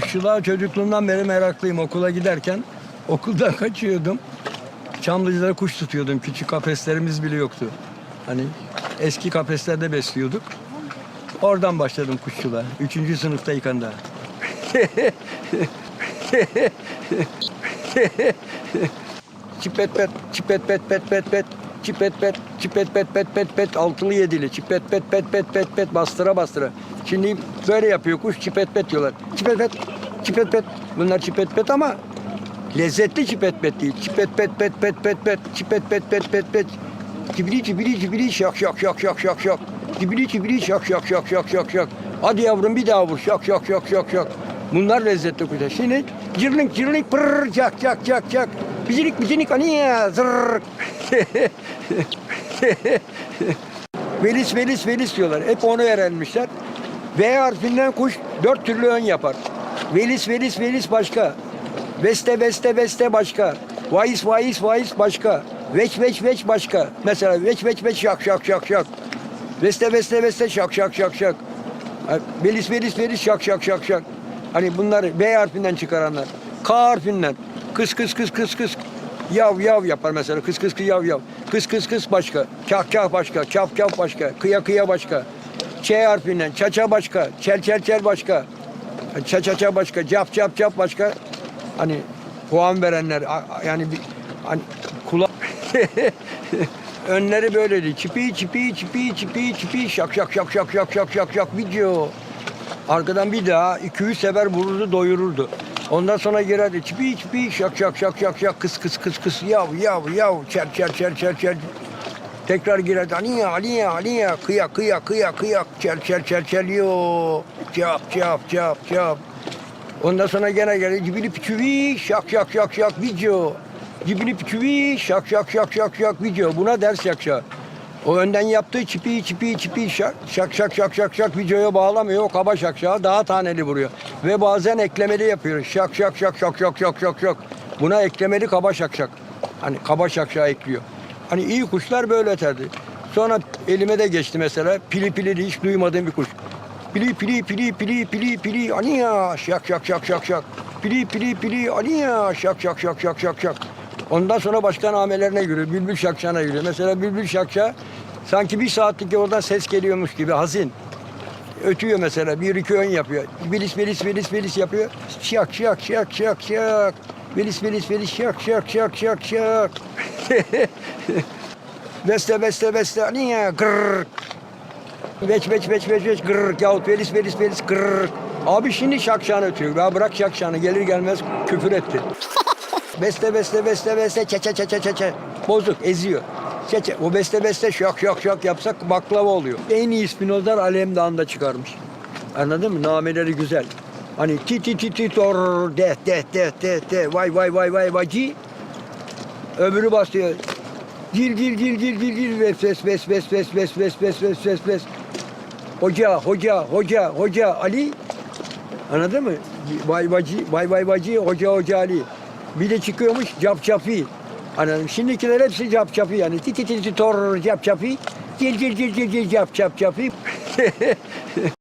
Kuşçuluğa çocukluğumdan beri meraklıyım. Okula giderken okuldan kaçıyordum. Çamlıca'da kuş tutuyordum. Küçük kafeslerimiz bile yoktu. Hani eski kafeslerde besliyorduk. Oradan başladım kuşçuluğa. Üçüncü sınıftayken daha. Çipet pet, çipet pet pet pet pet, çipet pet, çipet pet pet pet pet, altılı yedili, çipet pet pet pet pet pet, bastıra bastıra. Şimdi böyle yapıyor kuş, çipet pet diyorlar. Çipet pet, çipet pet, bunlar çipet pet ama lezzetli çipet pet değil. Çipet pet pet pet pet pet, çipet pet pet pet pet. Cibili cibili cibili şak şak şak şak şak şak. Cibili cibili şak şak şak şak şak şak. Hadi yavrum bir daha vur şak şak şak şak şak. Bunlar lezzetli kuşlar. Şimdi cırlink cırlink pırr çak çak çak çak. Bicinik bicinik aniye zırr. velis velis velis diyorlar. Hep onu öğrenmişler. V harfinden kuş dört türlü ön yapar. Velis velis velis başka. Veste veste veste başka. Vaiz vaiz vaiz başka. Veç veç veç başka. Mesela veç veç veç şak şak şak şak. Veste veste veste şak şak şak şak. Velis velis velis şak şak şak şak. Hani bunlar V harfinden çıkaranlar. K harfinden. Kıs kıs kıs kıs kıs. Yav yav yapar mesela. Kıs kıs kıs yav yav. Kıs kıs kıs başka. Kah kah başka. Kaf kaf başka. Kıya kıya başka. Ç harfinden. Çaça başka. Çel çel çel başka. Ça ça ça başka, cap cap cap başka. Hani puan verenler yani bir hani kula önleri böyleydi. Çipi çipi çipi çipi çipi şak şak şak şak şak şak şak şak video. Arkadan bir daha iki üç sefer vururdu doyururdu. Ondan sonra girerdi çipi çipi şak şak şak şak şak kıs kıs kıs kıs yav yav yav çer çer çer çer çer Tekrar girerdi. Aliye, aliye, aliye. Kıya, kıya, kıya, kıya. Çel, çel, çel, çel. Yo. Çap, çap, çap, çap. Ondan sonra gene geldi. Cibili piçüvi, şak, şak, şak, şak, video. Cibili piçüvi, şak, şak, şak, şak, şak, video. Buna ders yakşa. O önden yaptığı çipi, çipi, çipi, şak, şak, şak, şak, şak, şak, videoya bağlamıyor. O kaba şakşağı daha taneli vuruyor. Ve bazen eklemeli yapıyor. Şak, şak, şak, şak, şak, şak, şak, şak. Buna eklemeli kaba şakşak. Hani kaba şakşağı ekliyor. Hani iyi kuşlar böyle öterdi. Sonra elime de geçti mesela. Pili pili de hiç duymadığım bir kuş. Pili pili pili pili pili pili aniya şak şak şak şak şak. Pili pili pili aniya şak şak şak şak şak şak. Ondan sonra başka namelerine yürüyor. Bülbül şakşağına yürüyor. Mesela bülbül şakşağı sanki bir saatlik oradan ses geliyormuş gibi hazin. Ötüyor mesela. Bir iki ön yapıyor. Bilis bilis bilis bilis yapıyor. Şak şak şak şak şak. Bilis bilis bilis şak şak şak şak şak. Beste beste beste niye gırr. Veç veç veç veç veç gırr. Yahut velis velis velis gırr. Abi şimdi şakşağını ötüyor. Ya bırak şakşağını gelir gelmez küfür etti. beste beste beste beste çe çe çe çe çe çe. Bozuk eziyor. Çe çe. O beste beste şak şak şak yapsak baklava oluyor. En iyi Spinozlar Alemdağ'ında çıkarmış. Anladın mı? Nameleri güzel. Hani ti ti ti ti tor de de de de de vay vay vay vay vay Öbürü basıyor. Gir gir gir gir gir gir ves ves ves ves ves ves ves ves ves ves ves. Hoca hoca hoca hoca Ali. Anladın mı? Vay vacı vay vay vacı hoca hoca Ali. Bir de çıkıyormuş cap capi. Anladın Şimdikiler hepsi cap capi yani. Ti ti ti ti tor cap capi. Gir gir gir gir gir cap cap capi.